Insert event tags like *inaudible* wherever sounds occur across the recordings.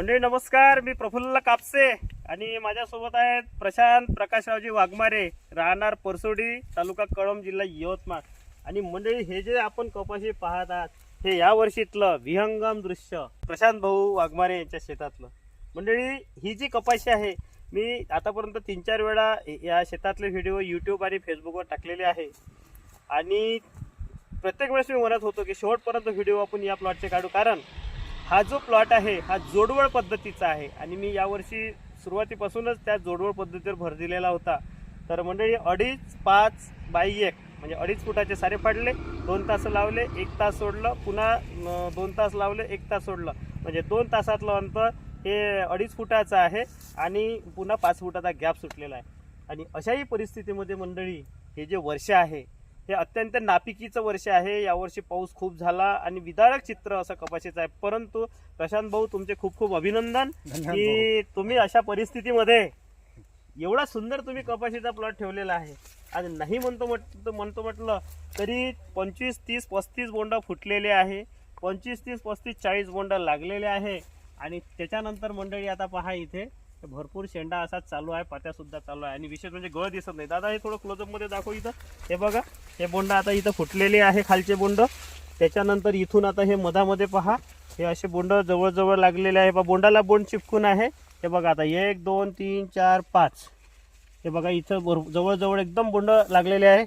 मंडळी नमस्कार. मी प्रफुल्ल कापसे आणि माझ्यासोबत आहेत प्रशांत प्रकाशरावजी वाघमारे राहणार परसोडी तालुका कळंब जिल्हा यवतमाळ. आणि मंडळी हे जे आपण कपाशी पाहत आहात हे या वर्षीतलं विहंगम दृश्य प्रशांत भाऊ वाघमारे यांच्या शेतातलं. मंडळी ही जी कपाशी आहे मी आतापर्यंत तीन चार वेळा या शेतातले व्हिडिओ यूट्यूब आणि फेसबुकवर टाकलेले आहे. आणि प्रत्येक वेळेस मी म्हणत होतो की शेवटपर्यंत व्हिडिओ आपण या प्लॉटचे काढू. कारण हा जो प्लॉट आहे हा जोडवळ पद्धतीचा आहे. आणि मी यावर्षी सुरुवातीपासूनच त्या जोडवळ पद्धतीवर भर दिलेला होता. तर मंडळी अडीच पाच बाई एक म्हणजे अडीच फुटाचे सारे पाडले दोन तास लावले एक तास सोडलं पुन्हा दोन तास लावले एक तास सोडलं. म्हणजे दोन तासातलं अंतर हे अडीच फुटाचं आहे आणि पुन्हा पाच फुटाचा गॅप सुटलेला आहे. आणि अशाही परिस्थितीमध्ये मंडळी हे जे वर्ष आहे हे अत्यंत नापिकीचं वर्ष आहे. यावर्षी पाऊस खूप झाला आणि विदारक चित्र असं कपाशीचं आहे. परंतु प्रशांत भाऊ तुमचे खूप खूप अभिनंदन. की तुम्ही अशा परिस्थितीमध्ये एवढा सुंदर तुम्ही कपाशीचा प्लॉट ठेवलेला आहे. आणि नाही म्हणतो म्हट म्हणतो म्हटलं तरी पंचवीस तीस पस्तीस बोंड फुटलेले आहे. पंचवीस तीस पस्तीस चाळीस बोंड लागलेले आहे. आणि त्याच्यानंतर मंडळी आता पहा इथे भरपूर शेंडा असाच चालू आहे पात्या सुद्धा चालू आहे. आणि विशेष म्हणजे गळ दिसत नाही. दादा हे थोडं क्लोजअपमध्ये दाखव इथं. हे बघा हे बोंड आता इथं फुटलेले आहे खालचे बोंड. त्याच्यानंतर इथून आता हे मधामध्ये पहा. हे असे बोंड जवळजवळ लागलेले आहे. बा बोंडाला बोंड चिपकून आहे. हे बघा आता एक दोन तीन चार पाच. हे बघा इथं भर जवळजवळ एकदम बोंड लागलेले आहे.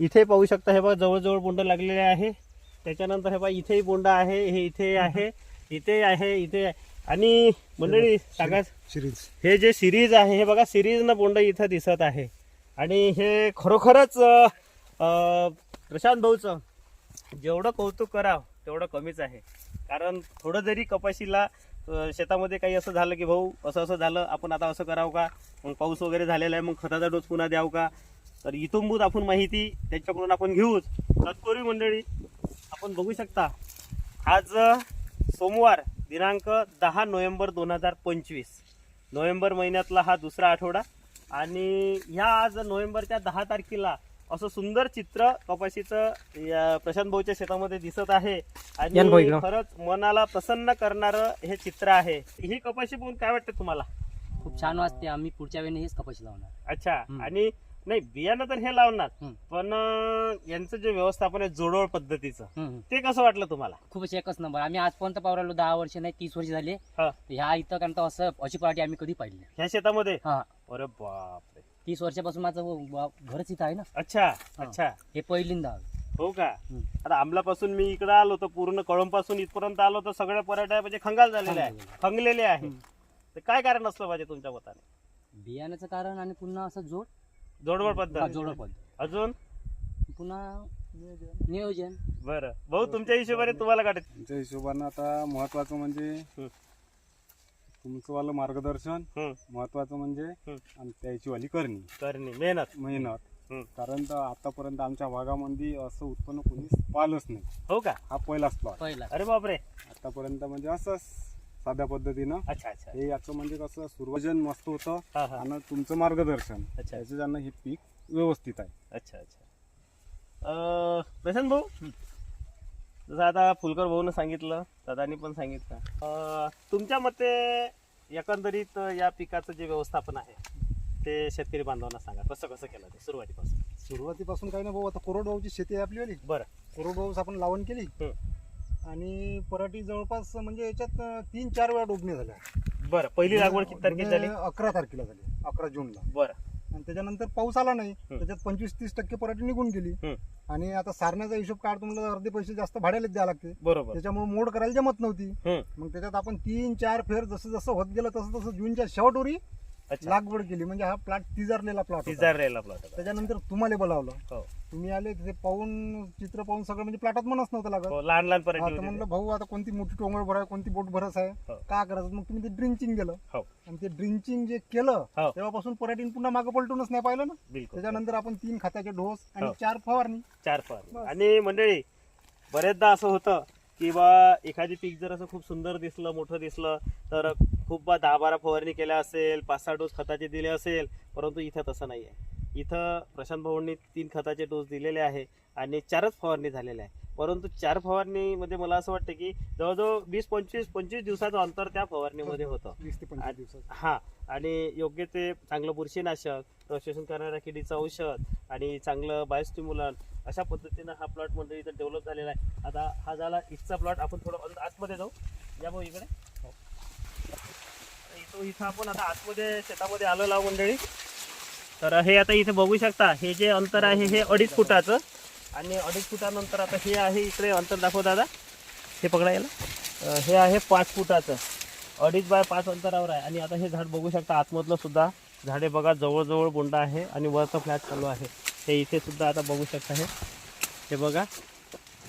इथे पाहू शकता हे बघा जवळजवळ बोंड लागलेले आहे. त्याच्यानंतर हे बघा इथेही बोंड आहे हे इथे आहे इथे आहे इथे आहे. आणि मंडळी सांगा सिरीज हे जे सिरीज आहे हे बघा सिरीजनं बोंड इथं दिसत आहे. आणि हे खरोखरच प्रशांत भाऊचं जेवढं कौतुक करावं तेवढं कमीच आहे. कारण थोडं जरी कपाशीला शेतामध्ये काही असं झालं की भाऊ असं असं झालं आपण आता असं करावं का? मग पाऊस वगैरे झालेला आहे मग खताचा डोस पुन्हा द्यावं का? तर इथूनभूत आपण माहिती त्यांच्याकडून आपण घेऊच. तत्पूर्वी मंडळी आपण बघू शकता आज सोमवार दिनांक दहा नोव्हेंबर दोन हजार पंचवीस. नोव्हेंबर महिन्यातला हा दुसरा आठवडा. आणि ह्या आज नोव्हेंबरच्या दहा तारखेला असं सुंदर चित्र कपाशीचं या प्रशांत भाऊच्या शेतामध्ये दिसत आहे. आणि. खरंच मनाला प्रसन्न करणारं हे चित्र आहे. ही कपाशी पाहून काय वाटतं तुम्हाला? खूप छान वाटते. आम्ही पुढच्या वेळी हेच कपाशी लावणार. अच्छा. आणि नाही बियाणं तर हे लावणार. पण अं, यांचं जे व्यवस्थापन आहे जोडवळ पद्धतीचं हम्म. ते कसं वाटलं तुम्हाला? खूपच एकच नंबर. आम्ही आजपर्यंत पाहू राहिलो दहा वर्ष नाही तीस वर्ष झाले. हा. ह्या इथं कारण असं अशी पार्टी आम्ही कधी पाहिली नाही. ह्या शेतामध्ये? हा. अरे बापरे. तीस वर्षापासून माझं व- व- घरच इथं आहे ना. अच्छा अच्छा. हे पहिल्यांदा हो का. आता आंबलापासून मी इकडे आलो तर पूर्ण कळंपासून इथपर्यंत आलो तर सगळ्या पराठ्या म्हणजे खंगाल झालेले आहे. खंगाल खंगलेले आहे. तर काय कारण असलं पाहिजे तुमच्या मताने? बियाण्याचं कारण आणि पुन्हा असं जोड? जोडवळ हा, पद्धत पद्धत. अजून? पुन्हा नियोजन. बरं. भाऊ तुमच्या हिशोबाने तुम्हाला काय वाटतं? आमच्या हिशोबानं आता महत्वाचं म्हणजे हं. तुमचं वालं मार्गदर्शन हम्म, महत्वाचं म्हणजे हं. आणि त्याची वाली करणी. करणी मेहनत. मेहनत. हं. कारण तर आतापर्यंत आमच्या भागामध्ये असं उत्पन्न कोणीच पाहिलंच नाही. हो का? हा पहिलाच प्लॉट पहिला अरे बापरे. आतापर्यंत म्हणजे असंच साध्या पद्धतीनं. अच्छा अच्छा. हे याचं म्हणजे कसं सुरुवाजन मस्त होतं हा हा. आणि तुमचं मार्गदर्शन. अच्छा. त्याच्यानं हे पीक व्यवस्थित आहे. अच्छा अच्छा. अं, प्रशांत भाऊ? जसं आता फुलकर भाऊनं सांगितलं दादानी पण सांगितलं. अं, तुमच्या मते एकंदरीत या पिकाचं जे व्यवस्थापन आहे ते शेतकरी बांधवांना सांगा कसं कसं केलं ते सुरुवातीपासून? सुरुवातीपासून काही नाही भाऊ आता कोरडवाहूची शेती आहे आपली वाली. बरं. कोरडवाहूच आपण लावण केली. हं. आणि पराठी जवळपास म्हणजे याच्यात तीन चार वेळा डोबणे झाल्या. बरं पहिली लागवड किती तारखेला म्हणजे झाली अकरा तारखेला झाली अकरा जूनला. बरं. आणि त्याच्यानंतर पाऊस आला नाही. त्याच्यात पंचवीस तीस टक्के पराठी निघून गेली. हं. आणि आता सारण्याचा हिशोब काढतो म्हणलं तर अर्धे पैसे जास्त भाड्यालाच द्यावं लागते. बरोबर. त्याच्यामुळे मोड करायला जमत नव्हती. हं. मग त्याच्यात आपण तीन चार फेर जसं जसं होत गेलं तसं तसं जूनच्या शेवटवरी अच्छा. लागवड केली. म्हणजे हा प्लॉट तिजारलेला प्लॉट तिजार राहिला प्लॉट त्याच्यानंतर तुम्हाला बोलावलं. हो. तुम्ही आले ते पाहून चित्र पाहून सगळं म्हणजे प्लॉटात मनच नव्हतं लागत. हो, लहान लहान हा, तर पराठी म्हणलं भाऊ आता कोणती मोठी टोंगळ भर आहे कोणती बोट भरस आहे? हो. का करायचं? मग तुम्ही ते ड्रिंचिंग केलं. हो. आणि ते ड्रिंचिंग जे केलं हो. तेव्हापासून पराठीन पुन्हा मागं पलटूनच नाही पाहिलं ना? बिलकुल. त्याच्यानंतर आपण तीन खात्याचे डोस आणि हो. चार फवारणी. चार फवार बस. आणि मंडळी बरेचदा असं होतं की बा एखादी पीक जर असं खूप सुंदर दिसलं मोठं दिसलं तर खूप बा दहा बारा फवारणी केल्या असेल पाच सहा डोस खताचे दिले असेल परंतु इथं तसं नाही आहे इथं प्रशांत भाऊंनी तीन खताचे डोस दिलेले आहे आणि चारच फवारणी झालेल्या आहे परंतु चार फवारणीमध्ये मला असं वाटतं की जवळजवळ वीस पंचवीस पंचवीस दिवसाचं अंतर त्या फवारणीमध्ये होतं. वीस ते पंचवीस दिवसात हा आणि योग्य ते चांगलं बुरशीनाशक प्रशोषण करणाऱ्या किडीचं औषध आणि चांगलं बायोस्टिम्युलन अशा पद्धतीनं हा प्लॉट मंडळी इथं डेव्हलप झालेला आहे. आता हा झाला इथचा प्लॉट. आपण थोडं आतमध्ये जाऊ. या भाऊ इकडे. इथं इथं आपण आता आतमध्ये शेतामध्ये आलेलो आहोत मंडळी. तर हे आता इथे बघू शकता हे जे अंतर आहे हे अडीच फुटाचं. आणि अडीच फुटानंतर आता हे आहे इकडे अंतर दाखव दादा. हे पकडा याला. हे आहे पाच फुटाचं. अडीच बाय पाच अंतरावर आहे. आणि आता हे झाड बघू शकता आतमधलं सुद्धा झाडे बघा जवळजवळ बोंडा आहे आणि वरचं फ्लॅट चालू आहे. हे इथे सुद्धा आता बघू शकता हे. हे बघा.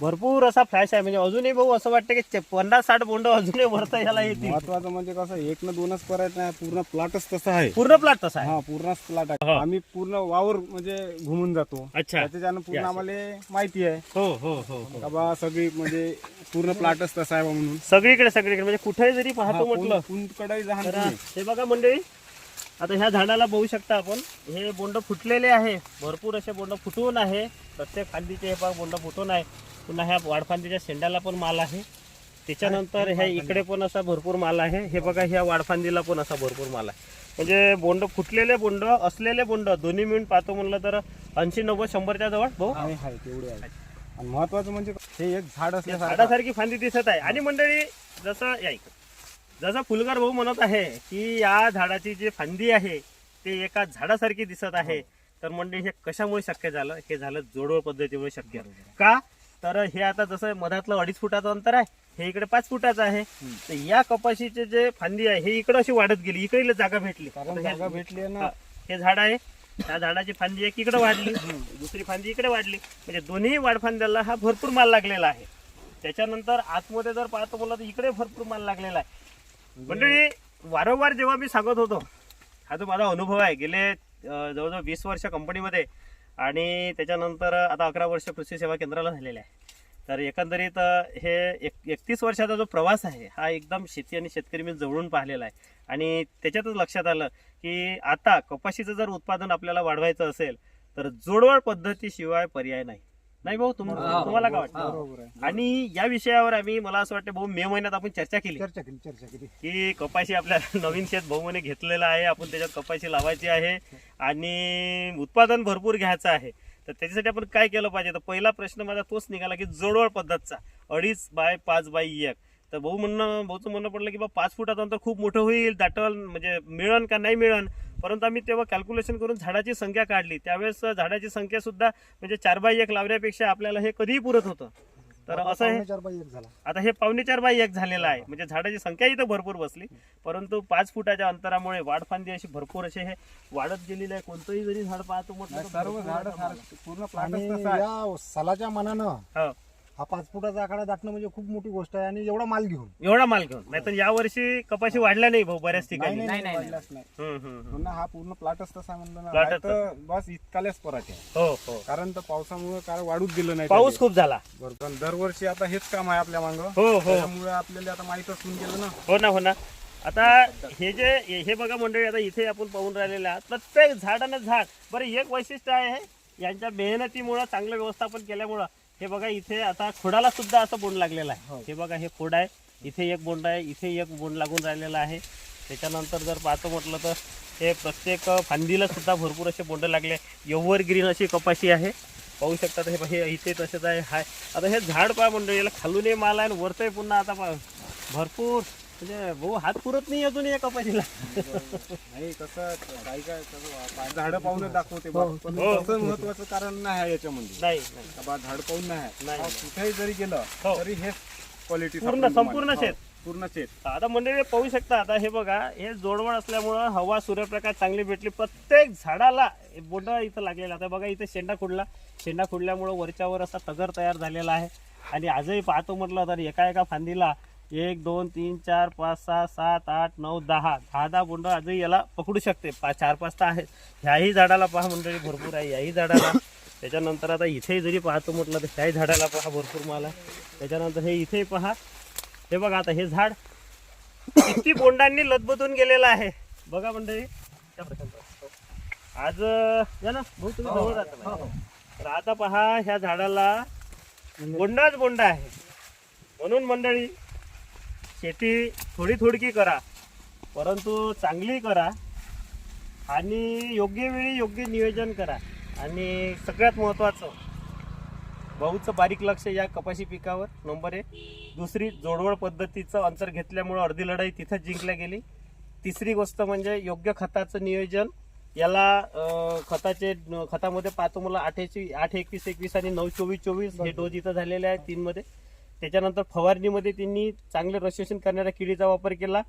भरपूर असा फ्लॅश आहे. म्हणजे अजूनही भाऊ असं वाटतं की पन्नास साठ बोंड अजूनही वरता याला येतील. महत्वाचं म्हणजे कसं एक न दोनच परत नाही पूर्ण प्लॉटच तसा आहे. पूर्ण प्लॉट तसा आहे. हा पूर्णच प्लॉट आहे. हा. आम्ही पूर्ण वावर म्हणजे घुमून जातो. अच्छा. त्याच्यानं पूर्ण. आम्हाला माहिती आहे. हो हो हो हो. का बा सगळी म्हणजे पूर्ण प्लॉटच तसा आहे बा म्हणून. सगळीकडे सगळीकडे. म्हणजे कुठेही जरी पाहतो म्हटलं. हे बघा मंडळी आता ह्या झाडाला बघू शकता आपण हे बोंड फुटलेले आहे. भरपूर असे बोंड फुटून आहे. प्रत्येक फांदीचे हे बोंड फुटून आहे. पुन्हा ह्या वाडफांदीच्या शेंड्याला पण माल आहे. त्याच्यानंतर ह्या इकडे पण असा भरपूर माल आहे. हे बघा ह्या वाडफांदीला पण असा भरपूर माल आहे. म्हणजे बोंड फुटलेले बोंड असलेले बोंड दोन्ही मिळून पाहतो म्हणलं तर ऐंशी नव्वद शंभरच्या जवळ भाऊ. तेवढे आणि महत्वाचं म्हणजे हे एक झाड असल्यासारखं झाडासारखी फांदी दिसत आहे. आणि मंडळी जसं या इकडं. जसं फुलकर भाऊ म्हणत आहे की या झाडाची जी फांदी आहे ते एका झाडासारखी दिसत आहे. तर मंडळी हे कशामुळे शक्य झालं? हे झालं जोडवळ पद्धतीमुळे शक्य. का? तर हे आता जसं मधातलं अडीच फुटाचं अंतर आहे हे इकडे पाच फुटाचं आहे. तर या कपाशीचे जे फांदी आहे हे इकडे अशी वाढत गेली इकडे जागा भेटली. कारण जागा भेटली हा, ना. हे झाड आहे. त्या झाडाची फांदी एक इकडे वाढली दुसरी फांदी इकडे वाढली. म्हणजे दोन्ही वाढफांद्याला हा भरपूर माल लागलेला आहे. त्याच्यानंतर आतमध्ये जर पाहतो बोला तर इकडे भरपूर माल लागलेला आहे. मंडळी वारंवार जेव्हा मी सांगत होतो हा जो माझा अनुभव आहे गेले जवळजवळ वीस वर्ष कंपनीमध्ये आणि त्याच्यानंतर आता अकरा वर्ष कृषी सेवा केंद्राला झालेले आहे. तर एकंदरीत हे एक एकतीस वर्षाचा जो प्रवास आहे हा एकदम शेती आणि शेतकरी मी जवळून पाहिलेला आहे. आणि त्याच्यातच लक्षात आलं की आता कपाशीचं जर उत्पादन आपल्याला वाढवायचं असेल तर जोडवाळ पद्धतीशिवाय पर्याय नाही. नाही भाऊ तुम- हो, तुम्हाला काय वाटतं? बरोबर आहे. आणि या विषयावर आम्ही मला असं वाटतं भाऊ मे महिन्यात आपण चर्चा केली. चर्चा केली चर्चा केली. की कपाशी आपल्या *laughs* नवीन शेत बहुमने घेतलेलं आहे आपण त्याच्यात कपाशी लावायची आहे आणि उत्पादन भरपूर घ्यायचं आहे. तर त्याच्यासाठी आपण काय केलं पाहिजे? तर पहिला प्रश्न माझा तोच निघाला की जोडवळ पद्धतचा. अडीच बाय पाच बाय एक. तर भाऊ म्हणणं भाऊचं म्हणणं पडलं की बा पाच फुटाचं अंतर खूप मोठं होईल दाटल म्हणजे मिळन का नाही मिळन? परंतु आम्ही तेव्हा कॅल्क्युलेशन करून झाडाची संख्या काढली. त्यावेळेस झाडाची संख्या सुद्धा म्हणजे चार बाय एक लावण्यापेक्षा आपल्याला हे कधीही पुरत होतं. तर असं हे पावणे चार बाय एक झाला. आता हे पावणे चार बाय एक झालेलं आहे. म्हणजे झाडाची संख्या इथं भरपूर बसली. परंतु पाच फुटाच्या अंतरामुळे वाढफांदी अशी भरपूर असे हे वाढत गेलेली आहे. कोणतंही जरी झाड पाहतो सर्व झाड. पूर्ण सालाच्या मानानं हो हा पाच फुटाचा आकडा दाटणं म्हणजे खूप मोठी गोष्ट आहे आणि एवढा माल घेऊन. एवढा माल घेऊन. नाहीतर यावर्षी कपाशी वाढल्या नाही भाऊ बऱ्याच ठिकाणी. नाही नाही, नाही नाही, वाढलाच नाही. हम्म, हम्म, हम्म. पुन्हा हा पूर्ण प्लॉटच तसा म्हणलं ना बस इतकालेच परत आहे हो हो. कारण तर पावसामुळे काय वाढूच दिलं नाही पाऊस खूप झाला. त्याने. बरोबर पण दरवर्षी आता हेच काम आहे आपल्या मांग. हो हो. त्याच्यामुळे आपल्याला आता माहीतच होऊन गेलं ना. हो ना हो ना. आता हे जे हे बघा मंडळी आता इथे आपण पाहून राहिलेले आहात. प्रत्येक झाडानं झाड. बरं एक वैशिष्ट्य आहे यांच्या मेहनतीमुळं चांगलं व्यवस्थापन केल्यामुळं हे बघा इथे आता खोडाला सुद्धा असं बोंड लागलेलं आहे. हे. बघा हे खोड आहे. इथे एक बोंड आहे इथे एक बोंड लागून राहिलेला आहे. त्याच्यानंतर जर पाहतो म्हटलं तर हे प्रत्येक फांदीला सुद्धा भरपूर असे बोंड लागले. एव्हर ग्रीन अशी कपाशी आहे. पाहू शकतात हे हे इथे तसेच आहे हाय. आता हे झाड पहा मंडळी याला खालूनही माल आहे आणि वरतही पुन्हा आता भरपूर. म्हणजे भाऊ हात पुरत नाही अजून या कपाशीला नाही कसं काही काय झाडं पाहून दाखवते बा. पण हो. तसं महत्वाचं कारण नाही आहे याच्यामध्ये नाही नाही. का बा झाड पाहून नाही आहे. नाही, हा, नाही. कुठेही जरी गेलं हो. तरी हेच क्वालिटी पूर्ण- संपूर्ण शेत. पूर्ण शेत आता मंडळी पाहू शकता आता हे बघा हे जोडवळ असल्यामुळं हवा सूर्यप्रकाश चांगली भेटली प्रत्येक झाडाला बोंड इथं लागलेला आता बघा इथे शेंडा खुडला शेंडा खुडल्यामुळं वरच्यावर असा तगर तयार झालेला आहे आणि आजही पाहतो म्हटलं तर एका एका फांदीला एक दोन तीन चार पाच सहा सात आठ नऊ दहा. दहा दहा बोंड आजही याला पकडू शकते. पाच चार पाच तर आहेत. ह्याही झाडाला पहा मंडळी भरपूर आहे. याही झाडाला. त्याच्यानंतर आता इथेही जरी पाहतो म्हटलं तर ह्याही झाडाला पहा भरपूर माल त्याच्यानंतर हे इथेही पहा. हे बघा आता हे झाड किती बोंडांनी लदबदून गेलेलं आहे. बघा मंडळी. त्या प्रकारचं. आज या ना. भाऊ तुम्ही जवळ राहता ना. तर आता पहा ह्या झाडाला बोंडाच बोंडा आहे. म्हणून मंडळी शेती थोडी थोडकी करा परंतु चांगली करा आणि योग्य वेळी योग्य नियोजन करा. आणि सगळ्यात महत्त्वाचं भाऊचं बारीक लक्ष या कपाशी पिकावर नंबर एक. दुसरी जोडवळ पद्धतीचं अंतर घेतल्यामुळं अर्धी लढाई तिथंच जिंकल्या गेली. तिसरी गोष्ट म्हणजे योग्य खताचं नियोजन. याला खताचे खतामध्ये पाहतो मला आठ आठ एकवीस एकवीस आणि नऊ चोवीस चोवीस हे डोस इथं झालेले आहेत तीनमध्ये. त्याच्यानंतर फवारणीमध्ये त्यांनी चांगले रजिस्ट्रेशन करणाऱ्या किडीचा वापर केला.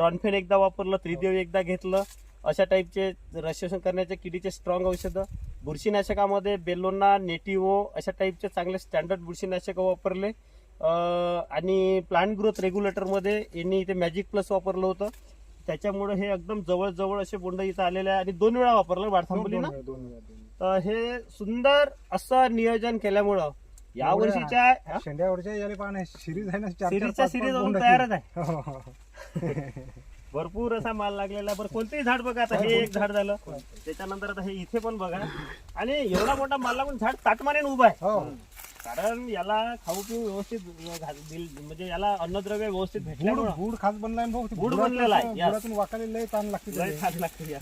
रॉनफेन एकदा वापरलं त्रिदेव एकदा घेतलं. अशा टाईपचे रजिस्ट्रेशन करण्याच्या किडीचे स्ट्रॉंग औषधं. बुरशीनाशकामध्ये बेलोना नेटिवो अशा टाईपचे चांगले स्टँडर्ड बुरशीनाशकं वापरले. आणि प्लांट ग्रोथ रेग्युलेटरमध्ये यांनी इथे मॅजिक प्लस वापरलं होतं. त्याच्यामुळे हे एकदम जवळ असे बोंड इथं आलेले आहे. आणि दोन वेळा वापरलं. वाढ थांबली ना. तर हे सुंदर असं नियोजन केल्यामुळं या वर्षीच्या हा? शेंड्यावरच्या याले पाहणे सिरीज आहे ना चार- चार सिरीजच्या पाच- सिरीज पाच अजून. तयारच आहे हो, हो, हो. भरपूर असा माल लागलेला आहे बरं कोणतेही झाड बघा आता हे एक झाड झालं त्याच्यानंतर आता हे इथे पण बघा आणि एवढा मोठा माल लागून झाड ताटमानेने उभा आहे हो कारण याला खाऊ पिऊ व्यवस्थित घाल- दिल- म्हणजे याला अन्नद्रव्य व्यवस्थित गुड भेटल्यामुळं गुड खास बनलाय ना भाऊ ते गुड गुडाचं बनलेला आहे, असं yes. गुडातून वाकायला लय ताण लागते लय त्याले. छान लागते या.